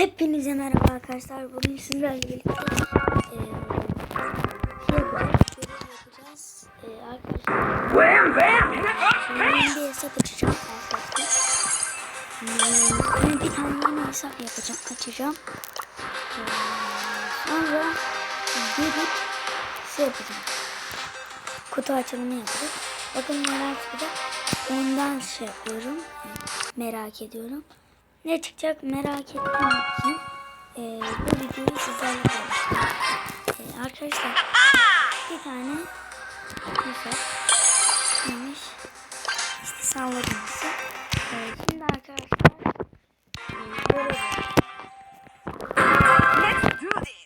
Hepinize merhaba arkadaşlar. Bugün sizlerle birlikte şey yapacağız. Yapacağız. Eee arkadaşlar bir hesap açacağım arkadaşlar. Ben bir tane yeni hesap yapacağım, açacağım. Eee, sonra gidip şey yapacağım. Kutu açılımı yapacağım. Bakın neler çıkacak. Ondan şey yapıyorum. Merak ediyorum. Ne çıkacak merak ettiğim için eee, bu videoyu sizlerle paylaşacağım. Eee, arkadaşlar bir tane hesap neymiş? İşte salladım. Eee, şimdi arkadaşlar eee, böyle Let's do this!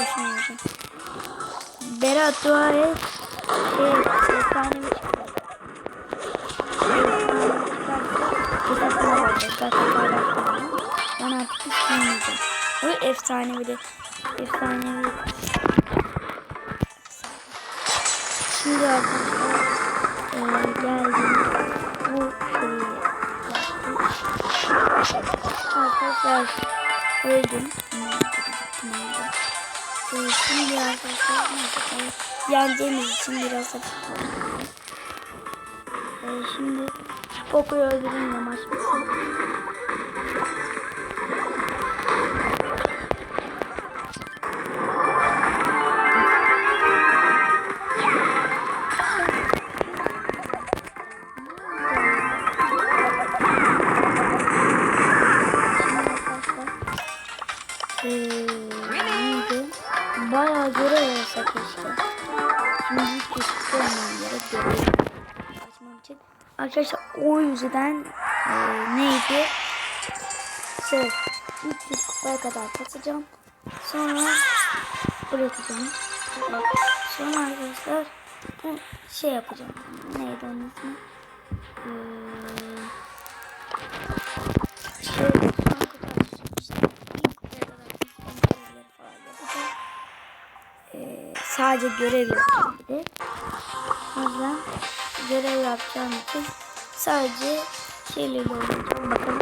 Olacağım. Berat dua et. Şey, efsane paylaştım. Ben artık hiç girmeyeceğim. Bu efsane bir de. Efsane bir Şimdi arkadaşlar eee geldim. Bu şeyi yaptık. Arkadaşlar öldüm. Arkadaşlar neyse, eee, yeneceğimiz için biraz da eee, şimdi Poco'yu öldürün de o yüzden eee, neydi? Şey 300 kupaya kadar kasacağım. Sonra bırakacağım. Sonra arkadaşlar bu şey yapacağım. Neydi onun ismi? Eee, şey. Eee, sadece görev yapacağım bir de. O yüzden görev yapacağım için sadece şeylerle oynayacağım. Bakalım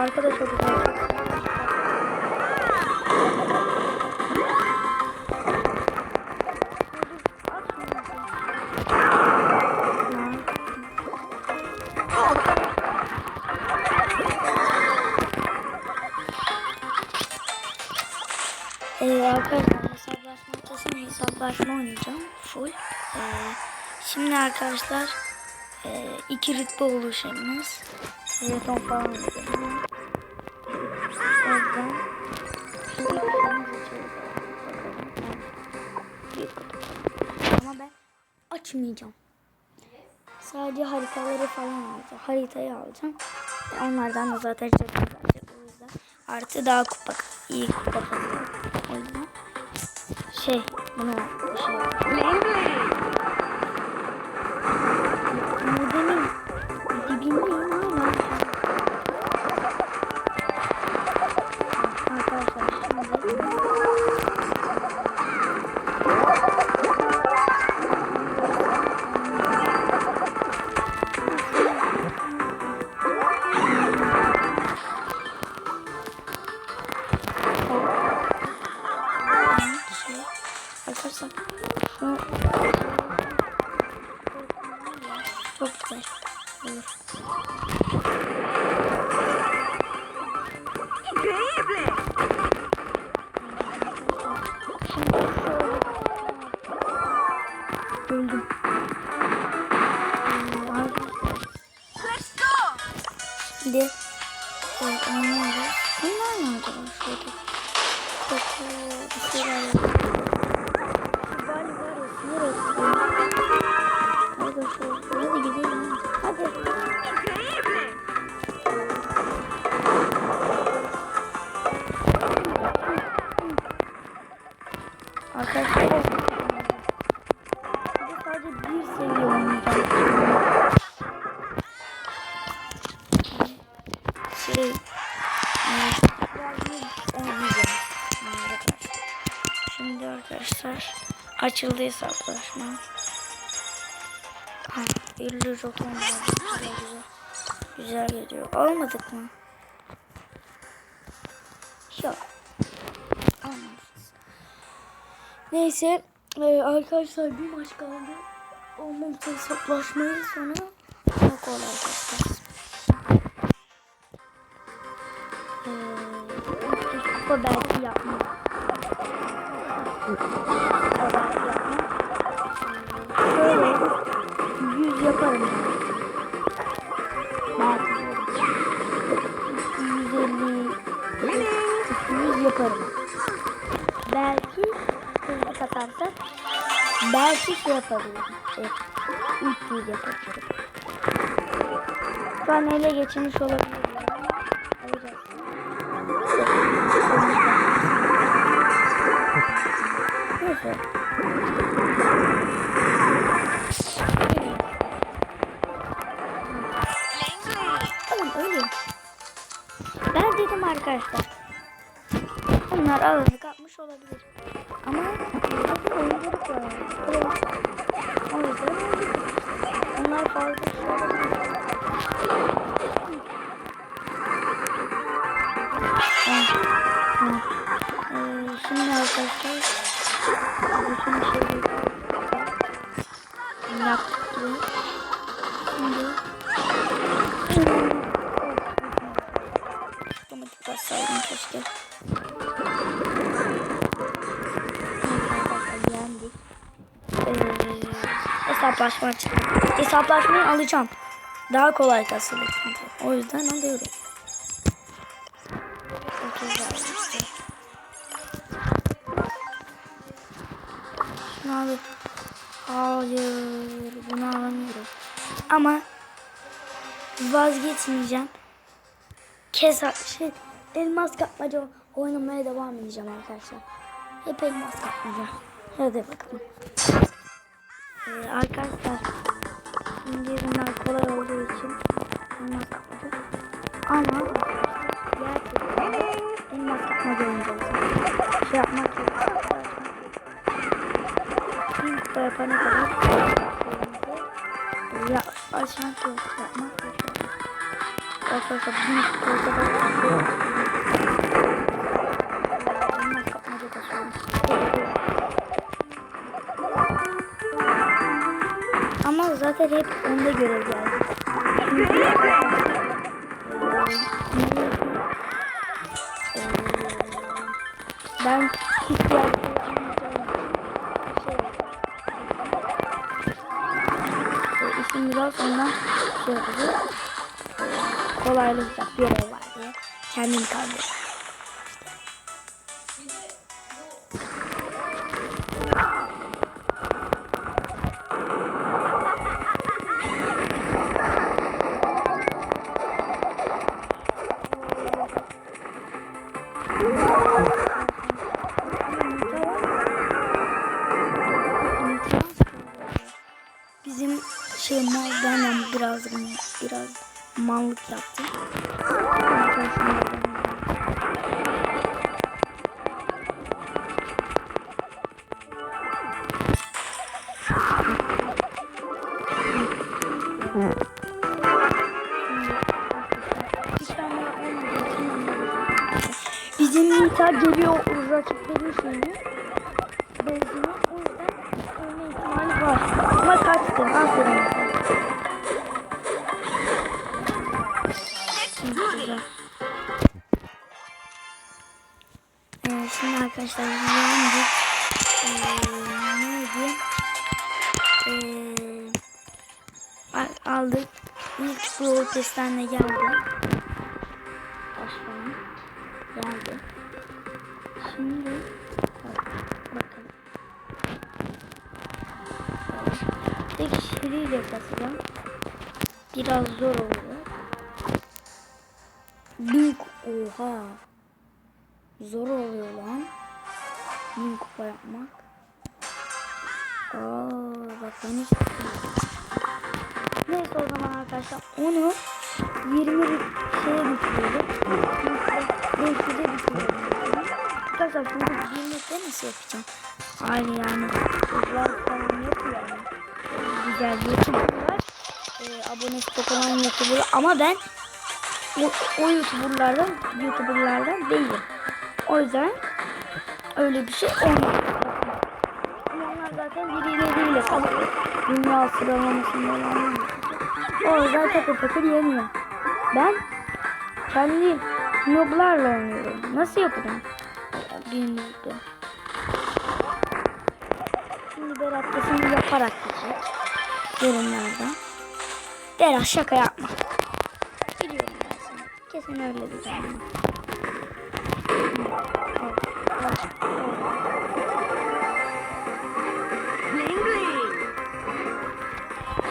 Şarkı da çok güzel. Ee, arkadaşlar hesaplaşma kesin hesaplaşma oynayacağım full. Ee, şimdi arkadaşlar e, iki rütbe oluşumuz. Jeton falan. Açmayacağım. Sadece haritaları falan alacağım. Haritayı alacağım. Onlardan da zaten çok yüzden artı daha kupa iyi kupa. O yüzden şey bunu şey Öldüm. Şimdi evet, oynuyoruz. Açıldı hesaplaşma. Ha, 50 çok güzel güzel. Güzel geliyor. Almadık mı? Yok. Almamışız. Neyse e, arkadaşlar bir maç kaldı. O maç hesaplaşmayı sonra çok kolay yapacağız. E, kupa belki yapmam. Belki şey yapabilirim. Evet, 300 yapabilirim. Şu an ele geçirmiş olabilirim. Neyse. Oğlum öyle. Ben dedim arkadaşlar. Bunlar alanı kapmış olabilir. Ama zaten oyunculuk hesaplaşma çıktı. Hesaplaşmayı alacağım. Daha kolay kasılır çünkü. O yüzden alıyorum. Şunu alayım. Hayır. Bunu alamıyorum. Ama vazgeçmeyeceğim. Kesa şey elmas kapmaca oynamaya devam edeceğim arkadaşlar. Hep elmas kapmaca. Hadi bakalım. Ee, arkadaşlar şimdi bunlar kolay olduğu için elmas kapmaca. Ama gerçekten elmas kapmaca oynayacağız. Şey yapmak yok. Bir kupa yapana kadar ya açmak yok. Yapmak yok. Arkadaşlar kupa kadar Ama zaten hep onda görev geldi. Ben hiç şey işim biraz ondan şey yapıyor. Eee, kolaylık yap, görev var diye. Kendim Bizim şey mal ben biraz biraz mallık yaptım. Geliyor rakiplerin şeyini. Bezini o yüzden ölme ihtimali var. Ama kaçtı. Aferin. Ee, şimdi arkadaşlar yendik. Ee, neydi? Ee, al- aldık. İlk bu testlerine geldi. Biraz zor oluyor. Bin oha. Zor oluyor lan. Bin kupa yapmak. Aa bak ben hiç Neyse o zaman arkadaşlar onu 20 şeye bitiriyorum. 500'e bitiriyorum. Arkadaşlar şimdi 20'de nasıl yapacağım? Aynı yani. Çocuklar olan YouTuber ama ben o, o YouTuber'lardan YouTuber'lardan değilim. O yüzden öyle bir şey olmuyor. Onlar zaten kalıyor. Dünya sıralamasında olan O yüzden takır takır yeniyor. Ben kendi noblarla oynuyorum. Nasıl yapacağım? Bilmiyorum. Şimdi Berat yaparak gidecek. Yorumlarda. Berat şaka yapma. Biliyorum ben seni. Kesin öyle diyeceğim. Bling bling.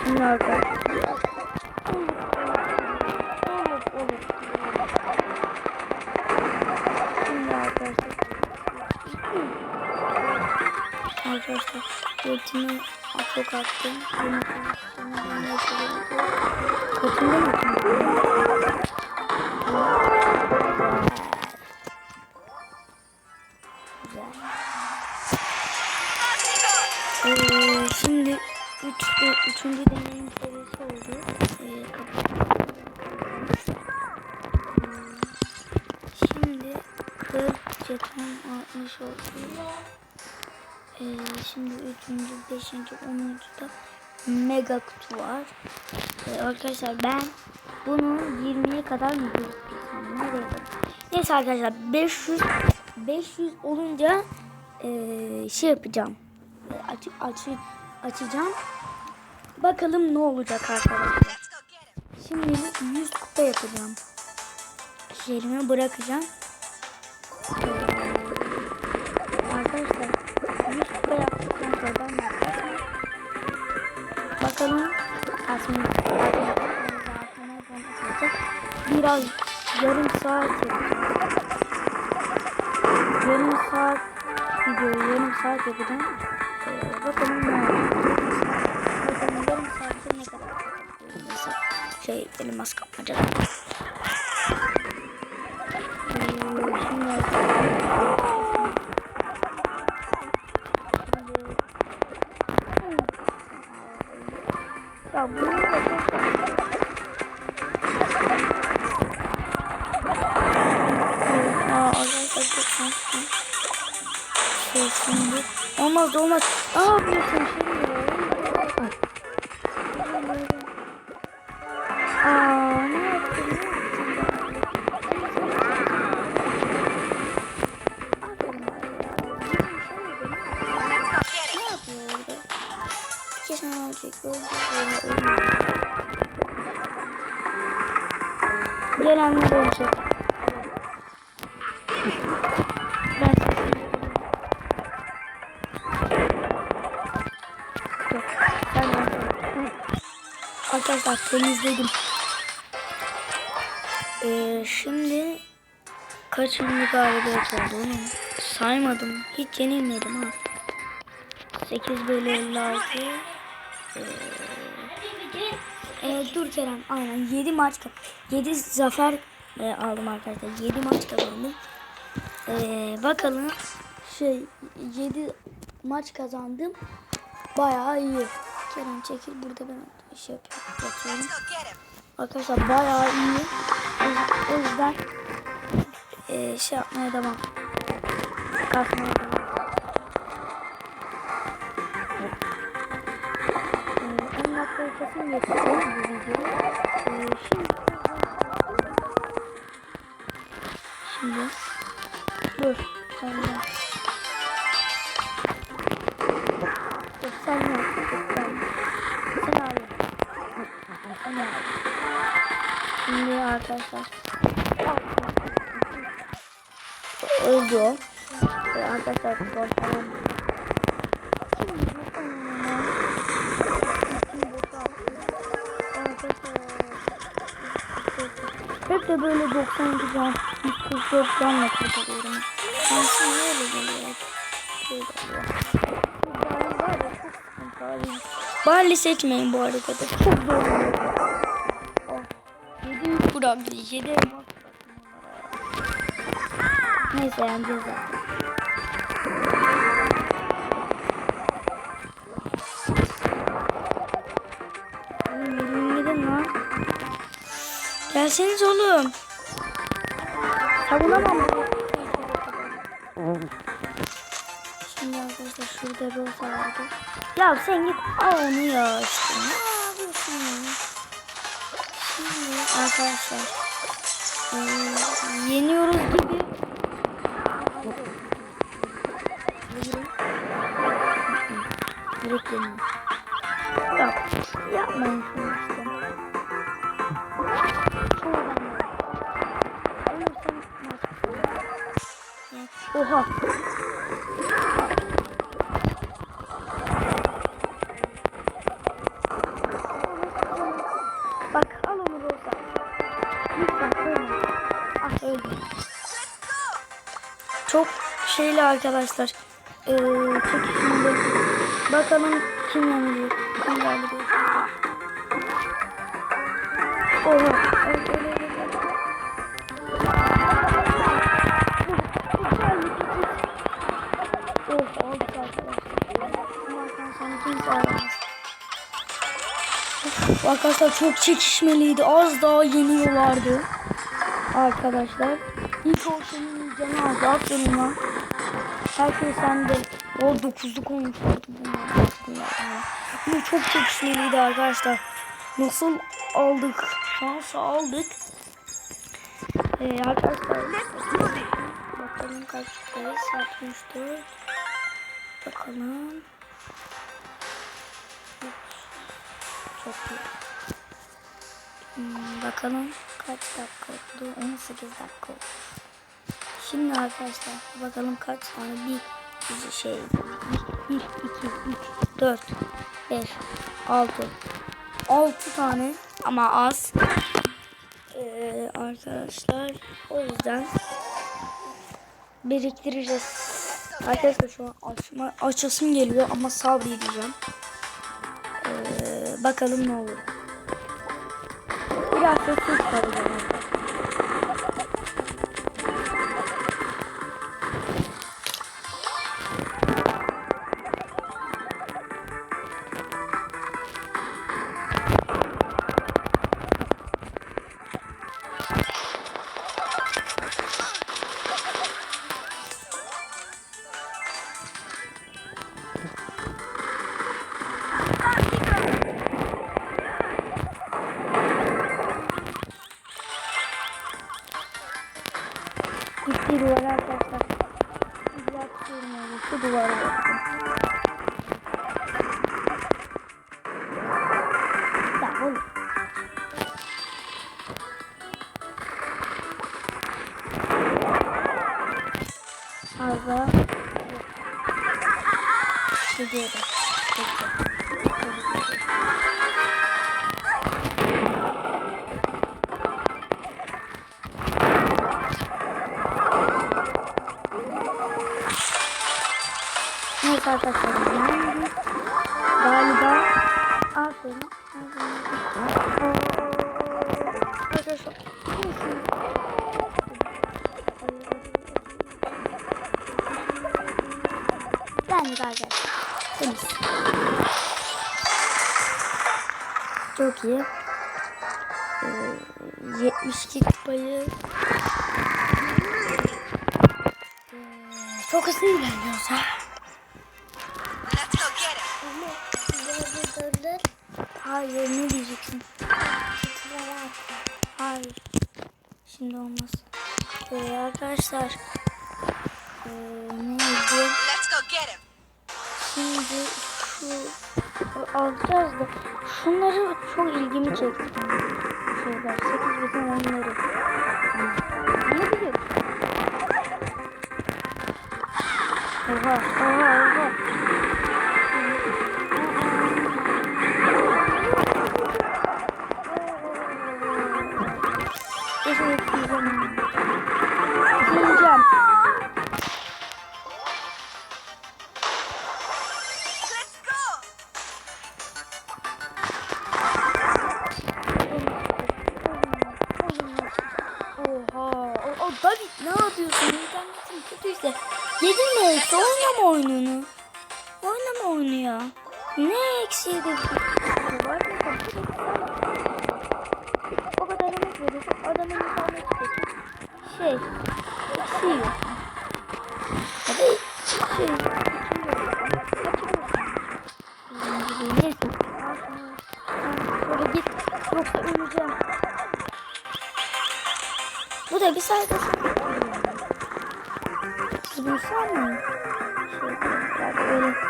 Şimdi arkadaşlar. Şimdi arkadaşlar. Arkadaşlar ultimi çok attım. Bunu Kaçında mı. Ee, şimdi üç, üçüncü deneyim serisi oldu. Ee, Şimdi 40 jeton 60 oldu. Ee, şimdi üçüncü, beşinci, onuncu da mega kutu var. Ee, arkadaşlar ben bunu 20'ye kadar mı götürsem? Nereye kadar? Neyse arkadaşlar 500 500 olunca ee, şey yapacağım. Ee, Aç, aç, açacağım. Bakalım ne olacak arkadaşlar. Şimdi 100 kupa yapacağım. Şehrimi bırakacağım. Ee, arkadaşlar 100 kupa yaptıktan sonra ben yapacağım? Bakalım kasmayı Biraz yarım saat. Yarım saat videoyu yarım saat yapacağım. Ee, bakalım ne. Bakalım yarım saatte ne kadar şey elmas kapmaca. Olmaz olmaz. Aa yapıyorsun şimdi. Temizledim. Ee, şimdi kaçıncı galibiyet oldu onu saymadım. Hiç yenilmedim ha. 8 bölü 56 ee, Ee, dur Kerem aynen. 7 maç 7 zafer e, aldım arkadaşlar. 7 maç kazandım. Ee, bakalım. Şey 7 maç kazandım. Bayağı iyi. Kerem çekil burada ben şey yapıyorum arkadaşlar bayağı iyi. O, yüzden e, şey yapmaya devam. Kasmaya devam. 10 dakikayı kesin geçeceğiz bu videoyu. Ee, şimdi Şimdi arkadaşlar Öldü Arkadaşlar Korkalım Hep de böyle 92 can, 144 canla kurtarıyorum. Şansım öyle geliyor. Barley seçmeyin bu arada. Çok zor oluyor. 7 yük bıraktı. 7 elmas bıraktı. Neyse yeneceğiz zaten. Gelseniz oğlum. Savunamam. Şimdi arkadaşlar şurada rosa vardı. Ya sen git al onu ya işte. Ne yapıyorsun ya? Arkadaşlar. eee, yeniyoruz gibi. Direkt yeniyoruz. Yok. Yapmayın şunu işte. Oha. Şeyli arkadaşlar. Ee. Bakalım kim yeniliyor. Kim galip Oha. Öyle öyle öyle. Aldık arkadaşlar. Çok çekişmeliydi. Az daha yeniyorlardı. Arkadaşlar. İlk oluşumun canı az. Aferin lan. Her şey sende. O dokuzluk bunlar. Bu çok çekişmeliydi arkadaşlar. Nasıl aldık? Şans aldık. Ee, arkadaşlar. Bakalım kaçtayız? 64. Bakalım. Çok iyi. Hmm, bakalım kaç dakika oldu? 18 dakika oldu. Şimdi arkadaşlar bakalım kaç tane bir bir şey 1, 2, 3, 4, 5, 6 6 tane ama az ee, arkadaşlar o yüzden biriktireceğiz. Arkadaşlar şu an açma, açasım geliyor ama sabredeceğim. Ee, bakalım ne olur. Biraz sessiz kalacağım. Gidiyorum. Peki. Neyse arkadaşlar. Yani galiba aferin. aferin. Çok iyi. Ee, 72 kupayı Ee, çok hızlı ilerliyoruz ha. Hayır ne diyeceksin? Hayır. Şimdi olmaz. Ee, arkadaşlar. Ee, neydi? Şimdi şu alacağız da şunları çok ilgimi çekti. Şurada 8 bitin oyunları. Ne bileyim? Oha oha oha. Eksi yiyor. Hadi şey. Neyse. Şöyle git. Yoksa öleceğim. Bu da bir sayfa. Siz bunu sanmayın. Şöyle biraz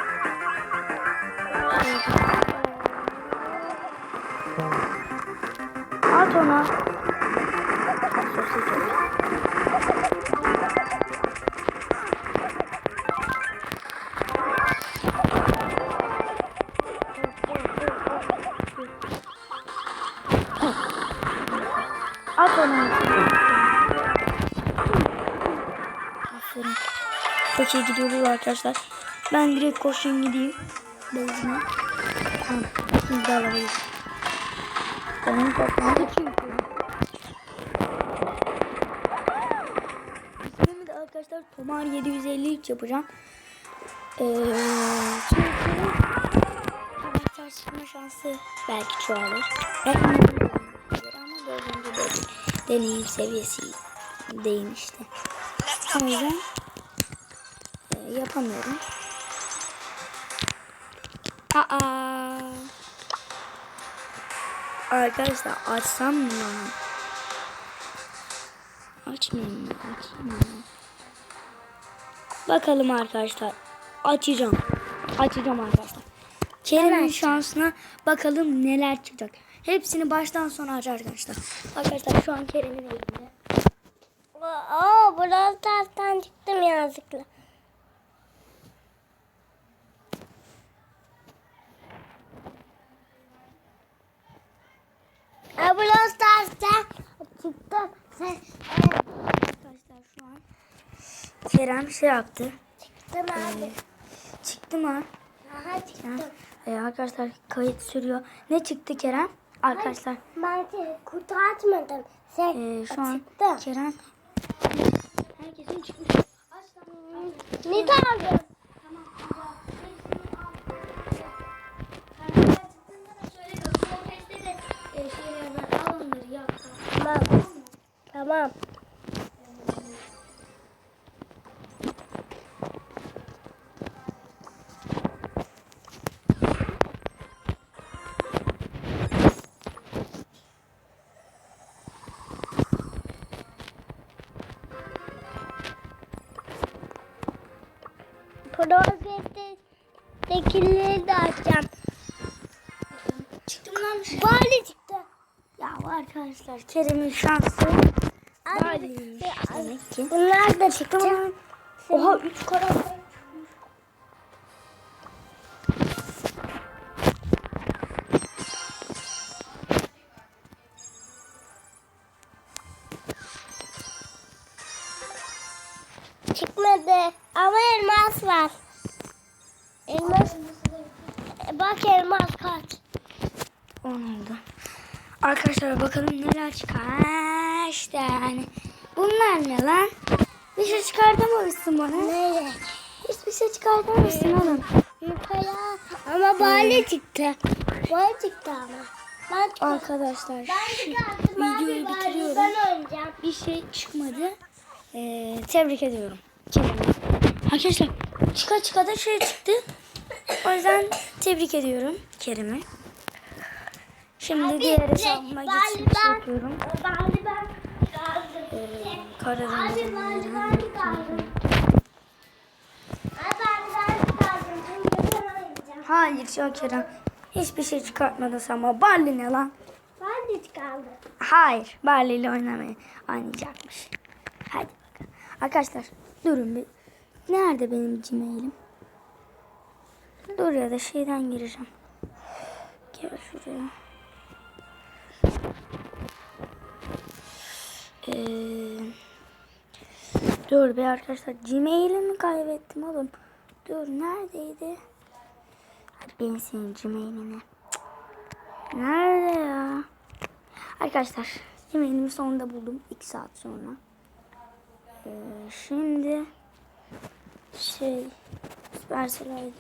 İyi gidiyoruz arkadaşlar. Ben direkt koşun gideyim. Tamam. Şimdi de alabiliriz. Benim toplamda yüklüyorum. İsmimi de arkadaşlar Tomar 753 yapacağım. Ee, çünkü çıkma şansı belki çoğalır. Belki ama dördüncü de deneyim seviyesi değil işte. Let's O yüzden yapamıyorum. Aa. Arkadaşlar açsam mı? Açmayayım mı? Açayım mı? Bakalım arkadaşlar. Açacağım. Açacağım arkadaşlar. Kerem'in şansına bakalım neler çıkacak. Hepsini baştan sona aç arkadaşlar. Arkadaşlar şu an Kerem'in elinde. Oo, Brawl Stars'tan çıktım yanlışlıkla. Brawl Stars'tan çıktım. Sen, Arkadaşlar şu an Kerem şey yaptı. çıktım abi. Çıktı mı? Aha çıktım. Ee, arkadaşlar kayıt sürüyor. Ne çıktı Kerem? Arkadaşlar Ben de kutu açmadım. Sen ee, şu an çıktı. Kerem herkesin çıkmış. Ne aldın? Tamam. Tamam. Projektekileri arkadaşlar Kerem'in şansı demek ki. Bunlar da çıktı. Oha 3 karakter. Çıkmadı. Ama elmas var. Elmas. Bak elmas kaç. Onu oldu. Arkadaşlar bakalım neler çıkar. İşte yani. Bunlar ne lan? Bir şey çıkartamamışsın bana. Nereye? Hiçbir şey çıkartamamışsın oğlum. Yukarı. Ama bale çıktı. Bale çıktı ama. Ben. Arkadaşlar Ben abi. videoyu bale. bitiriyorum. Ben. Bir şey çıkmadı. Ee, tebrik ediyorum. Kerem'i. Arkadaşlar çıka çıka da şey çıktı. O yüzden tebrik ediyorum Kerem'i. Şimdi diğer hesabıma geçiş yapıyorum. Ben kaldım. Ee, Karadeniz Abi bale ben kaldım. Abi bale ben kaldım. Çünkü ben oynayacağım. Hayır şu Kerem. Hiçbir şey çıkartmadın sen bana. Barley ne lan? Bale kaldı. Hayır. Barley ile oynamayı oynayacakmış. Hadi bakalım. Arkadaşlar durun bir. Nerede benim Gmail'im? Dur ya da şeyden gireceğim. Gel şuraya. Ee, dur be arkadaşlar. Gmail'imi kaybettim oğlum. Dur neredeydi? Ben senin Gmail'ini. Nerede ya? Arkadaşlar Gmail'imi sonunda buldum. 2 saat sonra. Ee, şimdi şey Supercell'aydı.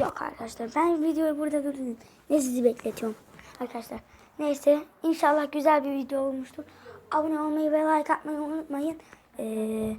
Yok arkadaşlar ben videoyu burada durdurdum. Ne sizi bekletiyorum arkadaşlar. Neyse inşallah güzel bir video olmuştur. Abone olmayı ve like atmayı unutmayın. Ee,